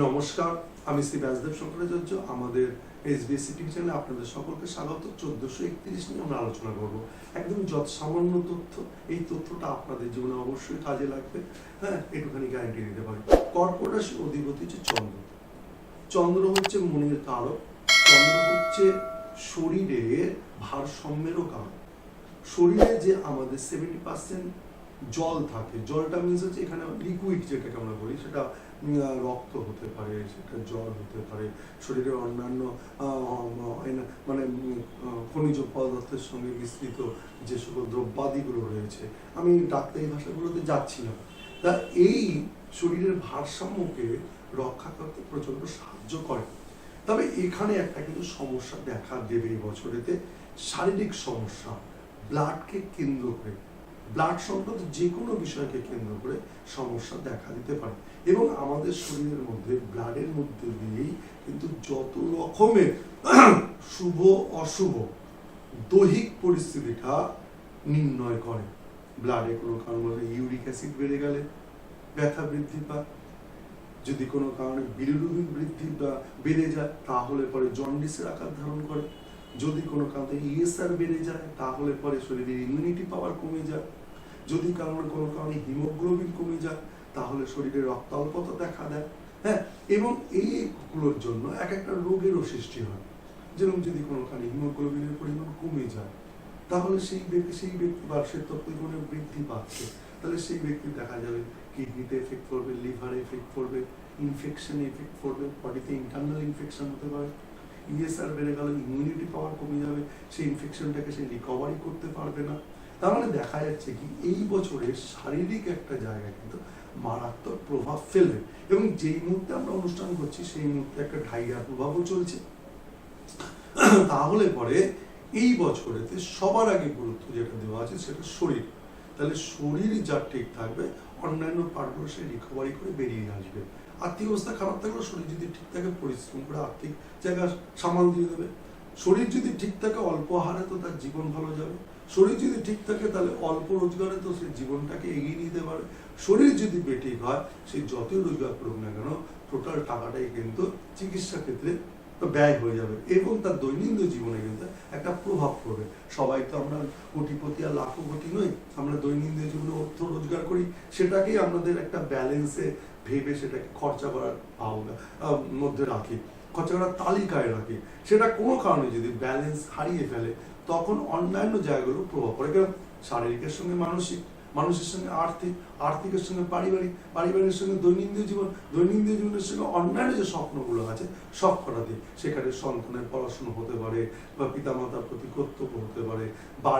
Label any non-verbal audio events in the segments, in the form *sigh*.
নমস্কার, আমি শ্রী ব্যাসদেব শঙ্করাচার্য, আমাদের এসবিএসসি টিভি চ্যানেলে আপনাদের সকলকে স্বাগত। চোদ্দশো একত্রিশ নিয়ে আমরা আলোচনা করব। একদম যত সামান্য তথ্য, এই তথ্যটা আপনাদের জীবনে অবশ্যই কাজে লাগবে। হ্যাঁ একটুখানি গ্যারান্টি দিতে পারি। কর্কট অধিপতি হচ্ছে চন্দ্র। চন্দ্র হচ্ছে মনের কারক। চন্দ্র হচ্ছে শরীরের ভারসাম্যেরও কারক। শরীরে যে আমাদের সেভেন্টি পার্সেন্ট জল থাকে। জলটা মিনস হচ্ছে এখানে লিকুইড যেটাকে আমরা বলি, সেটা রক্ত হতে পারে, সেটা জল হতে পারে, শরীরের অন্যান্য মানে খনিজ পদার্থের সঙ্গে মিশ্রিত যে সকল দ্রব্যাদিগুলো রয়েছে। আমি ডাক্তারি ভাষাগুলোতে যাচ্ছি না। তা এই শরীরের ভারসাম্যকে রক্ষা করতে প্রচণ্ড সাহায্য করে। তবে এখানে একটা কিন্তু সমস্যা দেখা দেবে এই বছরেতে। শারীরিক সমস্যা ব্লাডকে কেন্দ্র করে। ব্লাড সংক্রান্ত যে কোনো বিষয়কে কেন্দ্র করে সমস্যা দেখা দিতে পারে। এবং আমাদের শরীরের মধ্যে, ব্লাডের মধ্যে দিয়েই কিন্তু যত রকমের *clears throat* শুভ, অশুভ দৈহিক পরিস্থিতিটা নির্ণয় করে। ব্লাডে কোনো কারণে ইউরিক অ্যাসিড বেড়ে গেলে ব্যথা বৃদ্ধি পায়। যদি কোনো কারণে বিলিরুবিন বৃদ্ধি বা বেড়ে যায়, তাহলে পরে জন্ডিসের আকার ধারণ করে। যদি কোনো কারণে ইএসআর বেড়ে যায়, তাহলে পরে শরীরের ইমিউনিটি পাওয়ার কমে যায়। যদি কারণে কোনো কারণে হিমোগ্লোবিন কমে যায়, তাহলে শরীরে রক্তাল্পতা দেখা দেয়। হ্যাঁ এবং এইগুলোর জন্য এক একটা রোগেরও সৃষ্টি হয়। যেরকম যদি কোনো কারণে হিমোগ্লোবিনের পরিমাণ কমে যায়, তাহলে সেই ব্যক্তি সেই ব্যক্তি বা সে তত্ত্বগুণে বৃদ্ধি পাচ্ছে। তাহলে সেই ব্যক্তি দেখা যাবে কিডনিতে এফেক্ট পড়বে, লিভারে এফেক্ট পড়বে ইনফেকশনে এফেক্ট পড়বে বডিতে ইন্টারনাল ইনফেকশন হতে পারে। ইএসআর বেড়ে গেল ইমিউনিটি পাওয়ার কমে যাবে, সেই ইনফেকশনটাকে সে রিকভারি করতে পারবে না। মানে দেখা যাচ্ছে কি, এই বছরে শারীরিক একটা জায়গা কিন্তু মারাত্মক প্রভাব ফেলবে। এবং যেই মুহূর্তে আমরা অনুষ্ঠান করছি, সেই মুহূর্তে একটা ঢাইয়ার প্রভাবও চলছে। তাহলে পরে এই বছরেতে সবার আগে গুরুত্ব যেটা দেওয়া আছে, সেটা শরীর। তাহলে শরীর যার ঠিক থাকবে, অন্যান্য পার্টগুলো সে রিকভারি করে বেরিয়ে আসবে। আর্থিক অবস্থা খারাপ থাকলে শরীর যদি ঠিক থাকে, পরিশ্রম করে আর্থিক জায়গা সামাল দিয়ে দেবে। শরীর যদি ঠিক থাকে, অল্প আহারে তো তার জীবন ভালো যাবে। শরীর যদি ঠিক থাকে, তাহলে অল্প রোজগারে তো সে জীবনটাকে এগিয়ে নিতে পারে। শরীর যদি বেঠিক হয়, সে যতই রোজগার করুক না কেন টোটাল টাকাটাই কিন্তু চিকিৎসা ক্ষেত্রে ব্যয় হয়ে যাবে এবং তার দৈনন্দিন জীবনে কিন্তু একটা প্রভাব পড়বে। সবাই তো আমরা কোটিপতি আর লাখো কোটি নই, আমরা দৈনন্দিন জীবনে অর্থ রোজগার করি, সেটাকেই আমাদের একটা ব্যালেন্সে ভেবে সেটাকে খরচা করার ভাবনা মধ্যে রাখি, খরচা করার তালিকায় রাখি। সেটা কোনো কারণে যদি ব্যালেন্স হারিয়ে ফেলে তখন অন্যান্য জায়গাগুলো প্রভাব পড়ে কারণ শারীরিকের সঙ্গে মানসিক মানুষের সঙ্গে আর্থিক আর্থিকের সঙ্গে পারিবারিক পারিবারিকের সঙ্গে দৈনন্দিন জীবন দৈনন্দিন জীবনের সঙ্গে অন্যান্য যে স্বপ্নগুলো আছে সব করাতে সেখানে সন্তানের পড়াশুনো হতে পারে বা পিতামাতার প্রতি কর্তব্য হতে পারে বা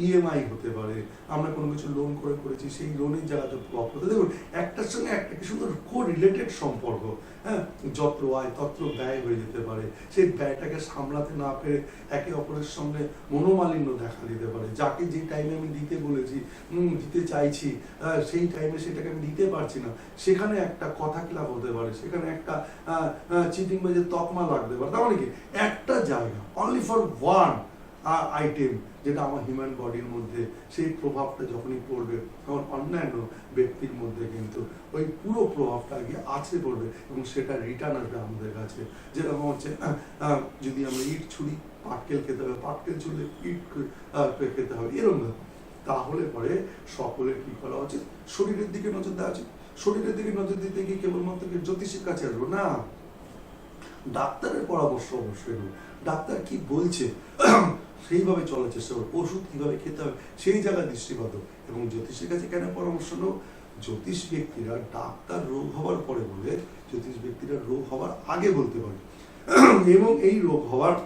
ইএমআই হতে পারে। আমরা কোনো কিছু লোন করে করেছি সেই লোনের জায়গাতে প্রভাব হতে দেখুন একটার সঙ্গে একটা কি সুন্দর কো রিলেটেড সম্পর্ক হ্যাঁ? যত আয় তত্র ব্যয় হয়ে যেতে পারে। সেই ব্যয়টাকে সামলাতে না পেরে একে অপরের সঙ্গে মনোমালিন্য দেখা দিতে পারে। যাকে যে টাইমে আমি দিতে বলেছি দিতে চাইছি আহ, সেই টাইমে সেটাকে আমি দিতে পারছি না। সেখানে একটা কথা ক্লাব হতে পারে, সেখানে একটা চিটিং বাজে তকমা লাগতে পারে, তার মানে কি? একটা জায়গা অনলি ফর ওয়ান আইটেম যেটা আমার হিউম্যান বডির মধ্যে, সেই প্রভাবটা যখনই পড়বে তখন অন্যান্য ব্যক্তির মধ্যে কিন্তু ওই পুরো প্রভাবটা গিয়ে আছে পড়বে এবং সেটা রিটার্ন আসবে আমাদের কাছে। যেরকম হচ্ছে যদি আমরা ইট ছুরি, পাটকেল খেতে হবে পাটকেল ছুড়লে ইট খেতে হবে এরকম। তাহলে পরে সকলের কি করা উচিত? শরীরের দিকে নজর দেওয়া উচিত। শরীরের দিকে নজর দিতে গিয়ে কেবলমাত্র জ্যোতিষের কাছে আসব? না। ডাক্তারের পরামর্শ অবশ্যই নেব। ডাক্তার কি বলছে? *clears throat* সেইভাবে চলার চেষ্টা করো। ওষুধ কীভাবে খেতে হবে? সেই জায়গায় দৃষ্টিপাত এবং জ্যোতিষের কাছে কেন পরামর্শ নেব? জ্যোতিষ ব্যক্তিরা ডাক্তার রোগ হওয়ার পরে বলে জ্যোতিষ ব্যক্তিরা রোগ হওয়ার আগে বলতে পারে। *clears throat* এবং এই রোগ হওয়ার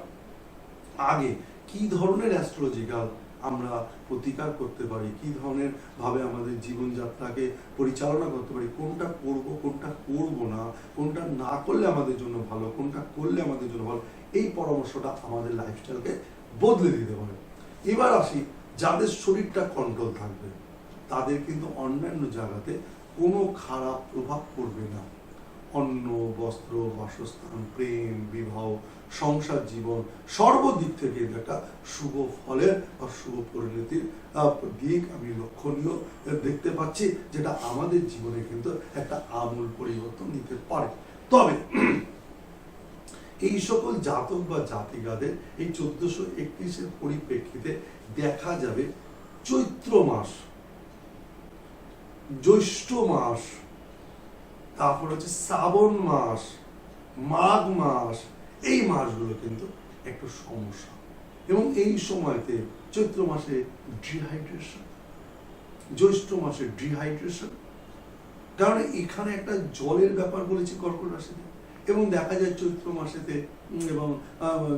আগে কি ধরনের অ্যাস্ট্রোলজিক্যাল আমরা প্রতিকার করতে পারি? কি ধরনের ভাবে আমাদের জীবনযাত্রাকে পরিচালনা করতে পারি? কোনটা করব কোনটা করব না? কোনটা না করলে আমাদের জন্য ভালো? কোনটা করলে আমাদের জন্য ভালো? এই পরামর্শটা আমাদের লাইফস্টাইলকে বদলে দিতে পারে। এবার আসি, যাদের শরীরটা কন্ট্রোল থাকবে, তাদের কিন্তু অন্যান্য জায়গাতে কোনো খারাপ প্রভাব পড়বে না। অন্ন, বস্ত্র, বাসস্থান, প্রেম, বিবাহ, সংসার জীবন, সর্বদিক থেকে একটা শুভ ফলের বা শুভ পরিণতির দিক আমি লক্ষণীয় দেখতে পাচ্ছি, যেটা আমাদের জীবনে কিন্তু একটা আমূল পরিবর্তন নিতে পারে। তবে এই সকল জাতক বা জাতিকাদের এই চোদ্দশো একত্রিশের পরিপ্রেক্ষিতে দেখা যাবে চৈত্র মাস, জ্যৈষ্ঠ মাস তারপর হচ্ছে শ্রাবণ মাস, মাঘ মাস, এই মাসগুলো কিন্তু একটু সমস্যা। এবং এই সময়তে চৈত্র মাসে ডিহাইড্রেশন জ্যৈষ্ঠ মাসে ডিহাইড্রেশন কারণ এখানে একটা জলের ব্যাপার বলেছি কর্কট রাশিতে। এবং দেখা যায় চৈত্র মাসেতে এবং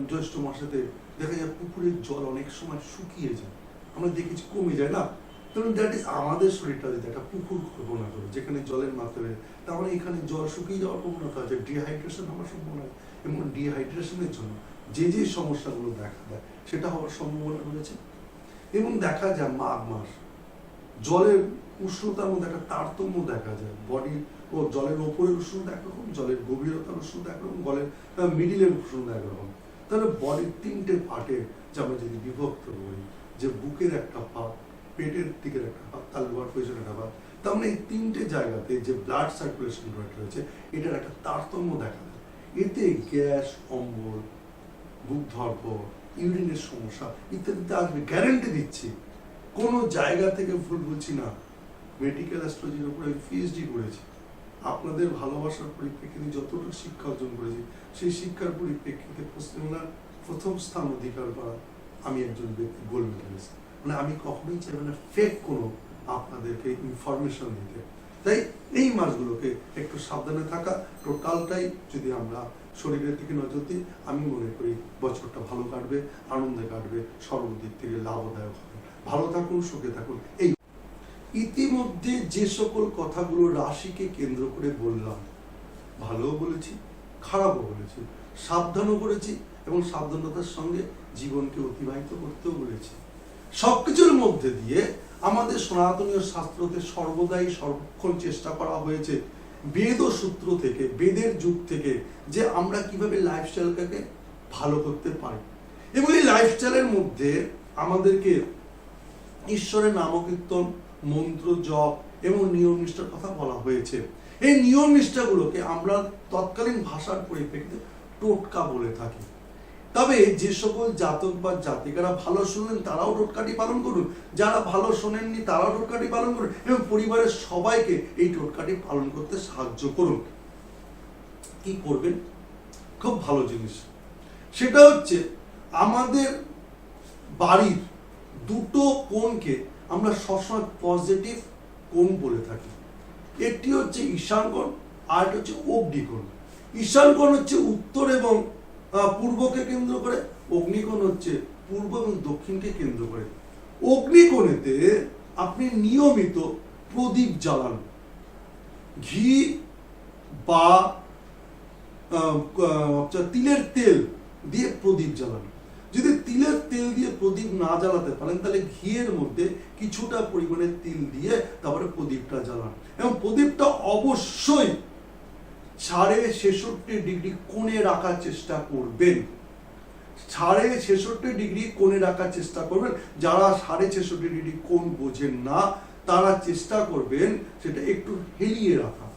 জ্যৈষ্ঠ মাসেতে দেখা যায় পুকুরের জল অনেক সময় শুকিয়ে যায়। আমরা দেখেছি কমে যায় না? কারণ দ্যাট ইজ আমাদের শরীরটা যদি একটা পুকুর কল্পনা করি যেখানে জলের তার মানে এখানে জল শুকিয়ে যাওয়ার প্রবণতা আছে ডিহাইড্রেশন হওয়ার সম্ভাবনা এবং ডিহাইড্রেশনের জন্য যে যে সমস্যাগুলো দেখা দেয়, সেটা হওয়ার সম্ভাবনা রয়েছে। এবং দেখা যায় মাঘ মাস, জলের উষ্ণতার মধ্যে একটা তারতম্য দেখা যায় বডির ও জলের ওপরের উষ্ণতা একরকম, জলের গভীরতার উষ্ণতা একরকম জলের মিডিলের উষ্ণতা একরকম। তাহলে বডির তিনটে পার্টে যে আমরা যদি বিভক্ত করি, যে বুকের একটা পাত পেটের দিকের একটা পাত তালুয়ার একটা পাত তার মানে এই তিনটে জায়গাতে যে ব্লাড সার্কুলেশন রয়েছে, এটার একটা তারতম্য দেখা যায় এতে গ্যাস, অম্বল বুক ধরপড় ইউরিনের সমস্যা ইত্যাদিতে আসবে। গ্যারেন্টি দিচ্ছি, কোনো জায়গা থেকে ভুল বলছি না। মেডিকেল অ্যাস্ট্রোলজির উপরে পিএইচডি করেছি। আপনাদের ভালোবাসার পরিপ্রেক্ষিতে যতটুকু শিক্ষা অর্জন করেছি, সেই শিক্ষার পরিপ্রেক্ষিতে পশ্চিমবাংলার প্রথম স্থান অধিকার করা আমি একজন ব্যক্তি, গোল্ড মেডেলিস্ট। মানে আমি কখনোই চাইব না ফেক কোনো আপনাদেরকে ইনফরমেশন দিতে। তাই এই মাসগুলোকে একটু সাবধানে থাকা। টোটালটাই যদি আমরা শরীরের দিকে নজর দিই, আমি মনে করি বছরটা ভালো কাটবে, আনন্দে কাটবে সর্বদিক থেকে লাভদায়ক হবে। ভালো থাকুন, সুখে থাকুন। এই ইতিমধ্যে যে সকল কথাগুলো রাশিকে কেন্দ্র করে বললাম, ভালোও বলেছি, খারাপও বলেছি, সাবধানও করেছি এবং সাবধানতার সঙ্গে জীবনকে অতিবাহিত করতেও বলেছি। সবকিছুর মধ্যে দিয়ে আমাদের সনাতনীয় শাস্ত্রতে সর্বদাই সর্বক্ষণ চেষ্টা করা হয়েছে। বেদ ও সূত্র থেকে, বেদের যুগ থেকে, যে আমরা কীভাবে লাইফস্টাইলটাকে ভালো করতে পারি। এবং এই লাইফস্টাইলের মধ্যে আমাদেরকে ঈশ্বরের নামকীর্তন, মন্ত্র, জপ এবং নিয়ম নিষ্ঠার কথা বলা হয়েছে। এই নিয়ম নিষ্ঠাগুলোকে আমরা তৎকালীন ভাষার পরিপ্রেক্ষিতে টোটকা বলে থাকি। তবে যে সকল জাতক বা জাতিকারা ভালো শুনলেন তারাও টোটকাটি পালন করুন। যারা ভালো শোনেননি, তারাও টোটকাটি পালন করুন এবং পরিবারের সবাইকে এই টোটকাটি পালন করতে সাহায্য করুন। কি করবেন? খুব ভালো জিনিস। সেটা হচ্ছে আমাদের বাড়ির দুটো কোণকে আমরা সবসময় পজিটিভ কোণ বলে থাকি। একটি হচ্ছে ঈশান কোণ, আর একটা হচ্ছে অগ্নিকোণ ঈশান কোণ হচ্ছে উত্তর এবং পূর্বকে কেন্দ্র করে, অগ্নিকোণ হচ্ছে পূর্ব এবং দক্ষিণকে কেন্দ্র করে। অগ্নিকোণেতে আপনি নিয়মিত প্রদীপ জ্বালান। ঘি বা তিলের তেল দিয়ে প্রদীপ জ্বালান। যদি তিলের তেল দিয়ে প্রদীপ না জ্বালাতে পারেন, তাহলে ঘিয়ের মধ্যে কিছুটা পরিমাণে তিল দিয়ে তারপরে প্রদীপটা জ্বালান। এবং প্রদীপটা অবশ্যই সাড়ে ছেষট্টি ডিগ্রি কোণে রাখার চেষ্টা করবেন। সাড়ে ছেষট্টি ডিগ্রি কোণে রাখার চেষ্টা করবেন। যারা সাড়ে ছেষট্টি ডিগ্রি কোণ বোঝেন না, তারা চেষ্টা করবেন সেটা একটু হেলিয়ে রাখা।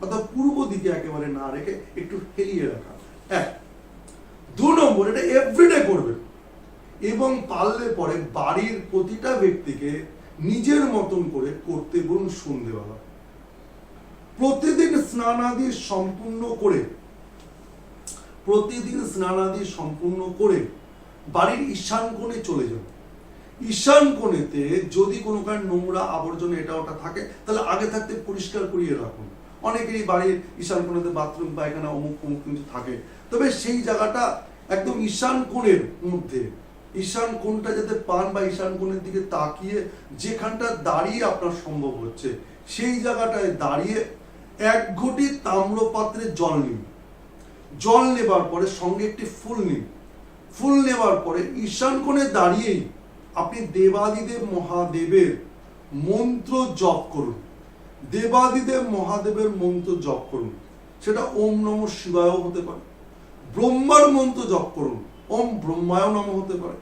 অর্থাৎ পূর্ব দিকে একেবারে না রেখে একটু হেলিয়ে রাখা। এক। দু নম্বর, এটা এভরিডে করবেন। এবং পারলে পরে বাড়ির প্রতিটা ব্যক্তিকে নিজের মতন করে করতে বলুন সন্ধেবেলা। প্রতিদিন স্নানাদি সম্পূর্ণ করে, প্রতিদিন স্নানাদি সম্পূর্ণ করে বাড়ির ঈশান কোণে চলে যান ঈশান কোণেতে যদি কোনো কারণ নোংরা আবর্জনা এটা ওটা থাকে, তাহলে আগে থাকতে পরিষ্কার করিয়ে রাখুন। অনেকেরই বাড়ির ঈশান কোণেতে বাথরুম, পায়খানা অমুক অমুক কিন্তু থাকে। তবে সেই জায়গাটা একদম ঈশান কোণের মধ্যে। ঈশান কোণটা যাতে পান বা ঈশান কোণের দিকে তাকিয়ে যেখানটা দাঁড়িয়ে আপনার সম্ভব হচ্ছে, সেই জায়গাটায় দাঁড়িয়ে এক ঘটি তাম্রপাত্রে জল নিন। জল নেবার পরে সঙ্গে একটি ফুল নিন। ফুল নেবার পরে ঈশান কোণে দাঁড়িয়েই আপনি দেবাদিদেব মহাদেবের মন্ত্র জপ করুন। দেবাদিদেব মহাদেবের মন্ত্র জপ করুন। সেটা ওম নম শিবায়ও হতে পারে। ব্রহ্মার মন্ত্র জপ করুন। ওম ব্রহ্মায় নম হতে পারে।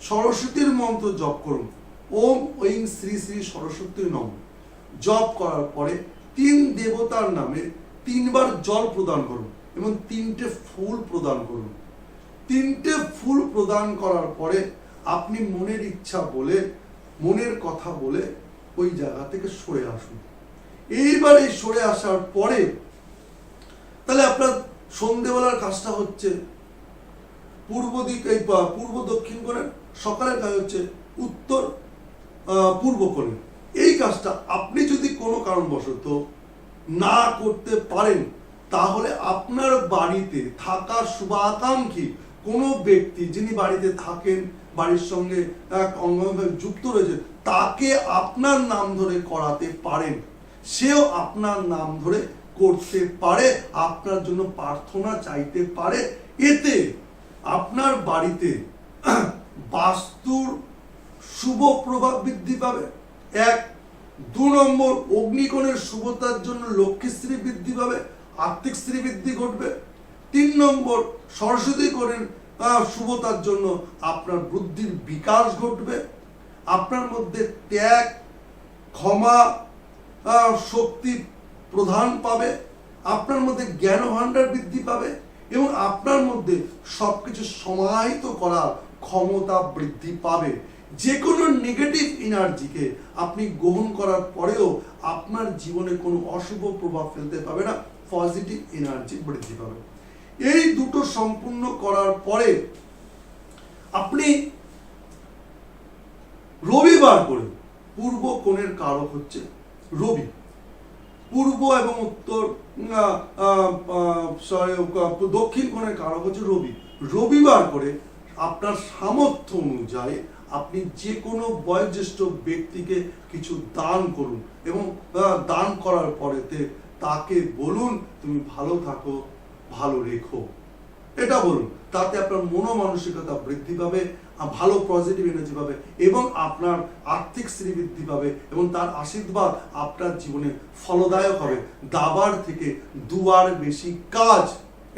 সরস্বতীর মন্ত্র জপ করুন। ওম ঐং শ্রী শ্রী সরস্বতী নম। জপ করার পরে তিন দেবতার নামে তিনবার জল প্রদান করুন এবং তিনটে ফুল প্রদান করুন। তিনটে ফুল প্রদান করার পরে আপনি মনের ইচ্ছা বলে, মনের কথা বলে ওই জায়গা থেকে সরে আসুন। এইবার এই সরে আসার পরে তাহলে আপনার সন্ধেবেলার কাজটা হচ্ছে পূর্ব দিক, এই পূর্ব দক্ষিণ কোণের সকালের কাজ হচ্ছে উত্তর পূর্ব কোণে। এই কাজটা আপনি যদি কোনো কারণবশত না করতে পারেন, তাহলে আপনার বাড়িতে থাকা শুভাকাঙ্ক্ষী কোনো ব্যক্তি যিনি বাড়িতে থাকেন, বাড়ির সঙ্গে অঙ্গভাবে যুক্ত রয়েছে তাকে আপনার নাম ধরে করাতে পারেন। সেও আপনার নাম ধরে করতে পারে, আপনার জন্য প্রার্থনা চাইতে পারে। এতে আপনার বাড়িতে বাস্তুর শুভ প্রভাব বৃদ্ধি পাবে। এক, দু নম্বর অগ্নিকোণের শুভতার জন্য লক্ষ্মীশ্রী বৃদ্ধি পাবে, আর্থিক শ্রী বৃদ্ধি ঘটবে। তিন নম্বর সরস্বতী কোণের শুভতার জন্য আপনার বুদ্ধির বিকাশ ঘটবে। আপনার মধ্যে ত্যাগ, ক্ষমা শক্তি প্রধান পাবে। আপনার মধ্যে জ্ঞান ভাণ্ডার বৃদ্ধি পাবে এবং আপনার মধ্যে সবকিছু সমাহিত করার ক্ষমতা বৃদ্ধি পাবে। যে কোনো নেগেটিভ এনার্জিকে আপনি গ্রহণ করার পরেও আপনার জীবনে কোনো অশুভ প্রভাব ফেলতে পাবে না পজিটিভ এনার্জি বৃদ্ধি পাবে। এই দুটো সম্পূর্ণ করার পরে আপনি রবিবার করে, পূর্ব কোণের কারক হচ্ছে রবি। পূর্ব এবং উত্তর দক্ষিণ কোণের কারক হচ্ছে রবি। রবিবার করে আপনার সামর্থ্য অনুযায়ী আপনি যে কোনো বয়োজ্যেষ্ঠ ব্যক্তিকে কিছু দান করুন এবং দান করার পরেতে তাকে বলুন, তুমি ভালো থাকো, ভালো রেখো। এটা বলুন, তাতে আপনার মনোমানসিকতা বৃদ্ধি পাবে ভালো পজিটিভ এনার্জি পাবে এবং আপনার আর্থিক শ্রী বৃদ্ধি পাবে এবং তার আশীর্বাদ আপনার জীবনে ফলদায়ক হবে। দাবার থেকে দুবার বেশি কাজ,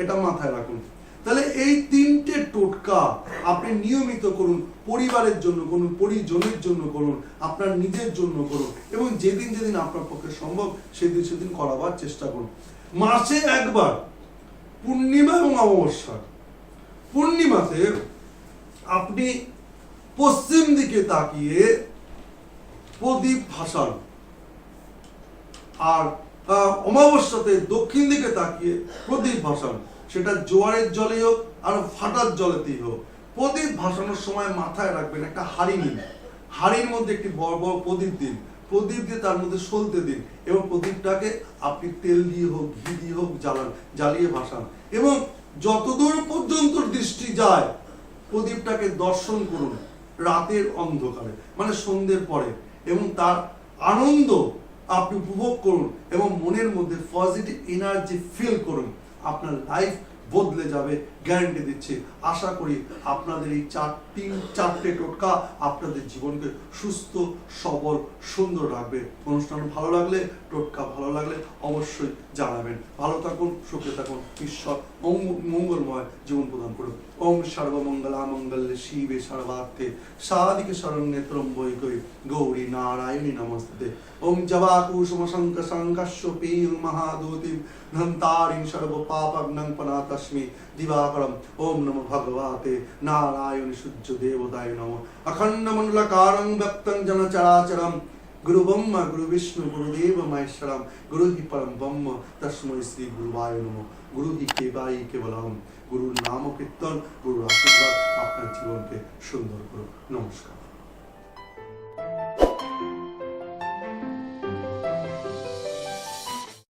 এটা মাথায় রাখুন। তাহলে এই তিনটে টোটকা আপনি নিয়মিত করুন, পরিবারের জন্য করুন, পরিজনের জন্য করুন, আপনার নিজের জন্য করুন এবং যেদিন যেদিন আপনার পক্ষে সম্ভব সেদিন সেদিন করাবার চেষ্টা করুন। মাসে একবার পূর্ণিমা এবং অমাবস্যা। পূর্ণিমাতে আপনি পশ্চিম দিকে তাকিয়ে প্রদীপ ভাসান। আর অমাবস্যাতে দক্ষিণ দিকে তাকিয়ে প্রদীপ ভাসান। সেটা জোয়ারের জলে হোক আর ফাটার জলেতেই হোক। প্রদীপ ভাসানোর সময় মাথায় রাখবেন একটা হাড়ি নিন। হাড়ির মধ্যে একটি বড় বড় প্রদীপ দিন। প্রদীপ দিয়ে তার মধ্যে সলতে দিন এবং প্রদীপটাকে আপনি তেল দিয়ে হোক, ঘি দিয়ে হোক জ্বালান, জ্বালিয়ে ভাসান এবং যতদূর পর্যন্ত দৃষ্টি যায়, প্রদীপটাকে দর্শন করুন রাতের অন্ধকারে মানে সন্ধ্যের পরে এবং তার আনন্দ আপনি উপভোগ করুন এবং মনের মধ্যে পজিটিভ এনার্জি ফিল করুন। আপনার লাইফ বদলে যাবে গ্যারান্টি দিচ্ছি। আশা করি আপনাদের এই চারটি, চারটে টোটকা আপনাদের জীবনকে সুস্থ, সবল, সুন্দর রাখবে। অনুষ্ঠান ভালো লাগলে, টোটকা ভালো লাগলে অবশ্যই জানাবেন। ভালো থাকুন, সুখে থাকুন, ঈশ্বর মঙ্গলময় জীবন প্রদান করুন। ওম সর্বমঙ্গলা মঙ্গলে শিবে সর্বার্থে সাদিকে শরণ্যে ত্রম্বৈকৈ গৌরী নারায়ণী নমস্তে। ওম জবাকুসুম শঙ্ক সংকস্য পেয় মহাদূতি ধন্তারিং সর্ব পনাতস্মি দিবাকরম। ওম নমো ভগবতে নারায়ণ সূর্য দেবতায় নম। অখণ্ড ব্যক্তং জন চরাচরম গুরু ব্রহ্মা গুরু বিষ্ণু গুরুদেব মহেশ্বরম গুরু হি পরম ব্রহ্ম তসময় শ্রী গুরুবায় নম গুরু হি কেবাই কেবলম গুরুর নাম কীর্তন গুরুর আশীর্বাদ আপনার জীবনকে সুন্দর করুন নমস্কার